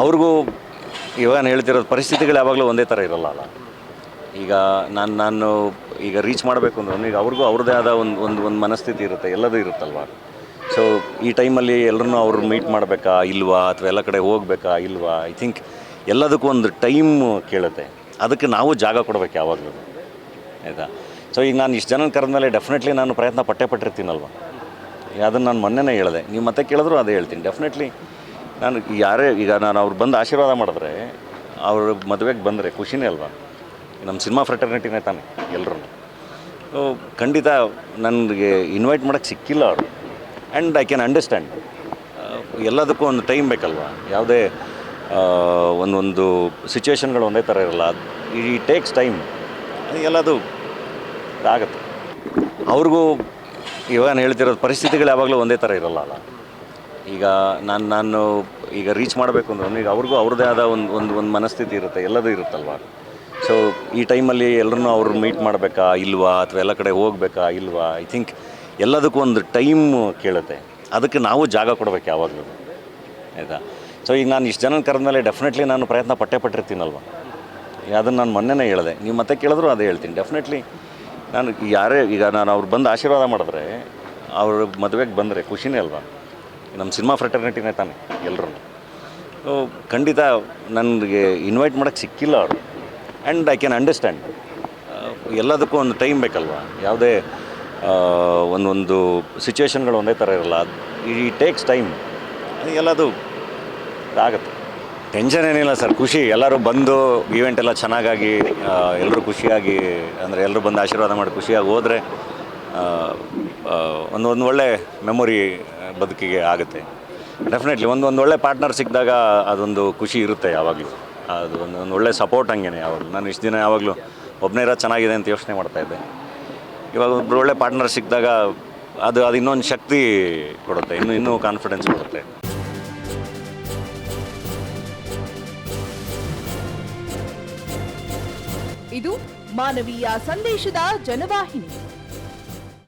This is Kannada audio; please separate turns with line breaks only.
ಅವ್ರಿಗೂ ಇವಾಗ ನಾನು ಹೇಳ್ತಿರೋದು ಪರಿಸ್ಥಿತಿಗಳು ಯಾವಾಗಲೂ ಒಂದೇ ಥರ ಇರಲ್ಲ ಅಲ್ಲ. ಈಗ ನಾನು ನಾನು ಈಗ ರೀಚ್ ಮಾಡಬೇಕು ಅಂದ್ರೆ ಈಗ ಅವ್ರಿಗೂ ಅವ್ರದ್ದೇ ಆದ ಒಂದು ಒಂದು ಒಂದು ಮನಸ್ಥಿತಿ ಇರುತ್ತೆ, ಎಲ್ಲದೂ ಇರುತ್ತಲ್ವ? ಸೊ ಈ ಟೈಮಲ್ಲಿ ಎಲ್ಲರನ್ನೂ ಅವ್ರು ಮೀಟ್ ಮಾಡಬೇಕಾ, ಇಲ್ವಾ? ಅಥವಾ ಎಲ್ಲ ಕಡೆ ಹೋಗ್ಬೇಕಾ, ಇಲ್ವಾ? ಐ ಥಿಂಕ್ ಎಲ್ಲದಕ್ಕೂ ಒಂದು ಟೈಮ್ ಕೇಳುತ್ತೆ. ಅದಕ್ಕೆ ನಾವು ಜಾಗ ಕೊಡಬೇಕು ಯಾವಾಗಲೂ. ಆಯಿತಾ? ಸೊ ಈಗ ನಾನು ಇಷ್ಟು ಜನ ಕರೆದ್ಮೇಲೆ ಡೆಫಿನೆಟ್ಲಿ ನಾನು ಪ್ರಯತ್ನ ಪಟ್ಟೆ ಪಟ್ಟಿರ್ತೀನಲ್ವ? ಅದನ್ನು ನಾನು ಮೊನ್ನೆನೇ ಹೇಳಿದೆ. ನೀವು ಮತ್ತೆ ಕೇಳಿದ್ರು ಅದೇ ಹೇಳ್ತೀನಿ. ಡೆಫಿನೆಟ್ಲಿ ನಾನು ಯಾರೇ, ಈಗ ನಾನು ಅವ್ರು ಬಂದು ಆಶೀರ್ವಾದ ಮಾಡಿದ್ರೆ, ಅವ್ರ ಮದುವೆಗೆ ಬಂದರೆ ಖುಷಿನೇ ಅಲ್ವಾ? ನಮ್ಮ ಸಿನಿಮಾ ಫ್ರೆಟರ್ನಿಟಿನೇ ತಾನೆ ಎಲ್ಲರೂ ಖಂಡಿತ ನನಗೆ ಇನ್ವೈಟ್ ಮಾಡೋಕ್ಕೆ ಸಿಕ್ಕಿಲ್ಲ ಅವರು. ಆ್ಯಂಡ್ ಐ ಕ್ಯಾನ್ ಅಂಡರ್ಸ್ಟ್ಯಾಂಡ್ ಎಲ್ಲದಕ್ಕೂ ಒಂದು ಟೈಮ್ ಬೇಕಲ್ವಾ? ಯಾವುದೇ ಒಂದೊಂದು ಸಿಚುವೇಶನ್ಗಳು ಒಂದೇ ಥರ ಇರಲ್ಲ. ಈ ಟೇಕ್ಸ್ ಟೈಮ್ ಎಲ್ಲದು ಆಗುತ್ತೆ. ಅವ್ರಿಗೂ ಇವಾಗ ಹೇಳ್ತಿರೋದು ಪರಿಸ್ಥಿತಿಗಳು ಯಾವಾಗಲೂ ಒಂದೇ ಥರ ಇರಲ್ಲ ಅಲ್ಲ? ಈಗ ನಾನು ನಾನು ಈಗ ರೀಚ್ ಮಾಡಬೇಕು ಅಂದ್ರೆ ಈಗ ಅವ್ರಿಗೂ ಅವ್ರದ್ದೇ ಆದ ಒಂದು ಒಂದು ಒಂದು ಮನಸ್ಥಿತಿ ಇರುತ್ತೆ, ಎಲ್ಲದೂ ಇರುತ್ತಲ್ವ? ಸೊ ಈ ಟೈಮಲ್ಲಿ ಎಲ್ಲರನ್ನೂ ಅವ್ರು ಮೀಟ್ ಮಾಡಬೇಕಾ, ಇಲ್ವಾ? ಅಥವಾ ಎಲ್ಲ ಕಡೆ ಹೋಗ್ಬೇಕಾ, ಇಲ್ವಾ? ಐ ಥಿಂಕ್ ಎಲ್ಲದಕ್ಕೂ ಒಂದು ಟೈಮ್ ಕೇಳುತ್ತೆ. ಅದಕ್ಕೆ ನಾವು ಜಾಗ ಕೊಡಬೇಕು ಯಾವಾಗಲೂ. ಆಯಿತಾ? ಸೊ ಈಗ ನಾನು ಇಷ್ಟು ಕರೆದ ಮೇಲೆ ಡೆಫಿನೆಟ್ಲಿ ನಾನು ಪ್ರಯತ್ನ ಪಟ್ಟೆ ಪಟ್ಟಿರ್ತೀನಲ್ವ? ಅದನ್ನು ನಾನು ಮೊನ್ನೆನೇ ಹೇಳಿದೆ. ನೀವು ಮತ್ತೆ ಕೇಳಿದ್ರು ಅದೇ ಹೇಳ್ತೀನಿ. ಡೆಫಿನೆಟ್ಲಿ ನಾನು ಯಾರೇ, ಈಗ ನಾನು ಅವ್ರು ಬಂದು ಆಶೀರ್ವಾದ ಮಾಡಿದ್ರೆ ಅವ್ರ ಮದುವೆಗೆ ಬಂದರೆ ಖುಷಿನೇ ಅಲ್ವಾ? ನಮ್ಮ ಸಿನಿಮಾ ಫ್ರೆಟರ್ನಿಟಿನೇ ತಾನೆ ಎಲ್ಲರೂ ಖಂಡಿತ ನನಗೆ ಇನ್ವೈಟ್ ಮಾಡೋಕ್ಕೆ ಸಿಕ್ಕಿಲ್ಲ ಅವರು. ಆ್ಯಂಡ್ ಐ ಕ್ಯಾನ್ ಅಂಡರ್ಸ್ಟ್ಯಾಂಡ್ ಎಲ್ಲದಕ್ಕೂ ಒಂದು ಟೈಮ್ ಬೇಕಲ್ವಾ? ಯಾವುದೇ ಒಂದೊಂದು ಸಿಚುವೇಶನ್ಗಳು ಒಂದೇ ಥರ ಇರಲ್ಲ. ಈ ಟೇಕ್ಸ್ ಟೈಮ್ ಎಲ್ಲದು ಆಗುತ್ತೆ. ಟೆನ್ಷನ್ ಏನಿಲ್ಲ ಸರ್. ಖುಷಿ. ಎಲ್ಲರೂ ಬಂದು ಈವೆಂಟ್ ಎಲ್ಲ ಚೆನ್ನಾಗಾಗಿ ಎಲ್ಲರೂ ಖುಷಿಯಾಗಿ, ಅಂದರೆ ಎಲ್ಲರೂ ಬಂದು ಆಶೀರ್ವಾದ ಮಾಡಿ ಖುಷಿಯಾಗಿ ಹೋದರೆ ಒಂದು ಒಂದು ಒಳ್ಳೆ ಮೆಮೊರಿ ಬದುಕಿಗೆ ಆಗುತ್ತೆ. ಡೆಫಿನೆಟ್ಲಿ ಒಂದು ಒಂದು ಒಳ್ಳೆ ಪಾರ್ಟ್ನರ್ ಸಿಕ್ಕಿದಾಗ ಅದೊಂದು ಖುಷಿ ಇರುತ್ತೆ ಯಾವಾಗಲೂ. ಅದು ಒಂದು ಒಂದು ಒಳ್ಳೆ ಸಪೋರ್ಟ್ ಹಂಗೇನೆ ಯಾವಾಗಲೂ. ನಾನು ಇಷ್ಟು ದಿನ ಯಾವಾಗಲೂ ಒಬ್ಬನೇ ಇರೋದು ಚೆನ್ನಾಗಿದೆ ಅಂತ ಯೋಚನೆ ಮಾಡ್ತಾಯಿದ್ದೆ ಇವಾಗ ಒಬ್ಬರು ಒಳ್ಳೆ ಪಾರ್ಟ್ನರ್ ಸಿಕ್ಕಿದಾಗ ಅದು ಅದು ಇನ್ನೊಂದು ಶಕ್ತಿ ಕೊಡುತ್ತೆ, ಇನ್ನೂ ಇನ್ನೂ ಕಾನ್ಫಿಡೆನ್ಸ್ ಕೊಡುತ್ತೆ.
ಇದು ಮಾನವೀಯ ಸಂದೇಶದ ಜನವಾಹಿನಿ.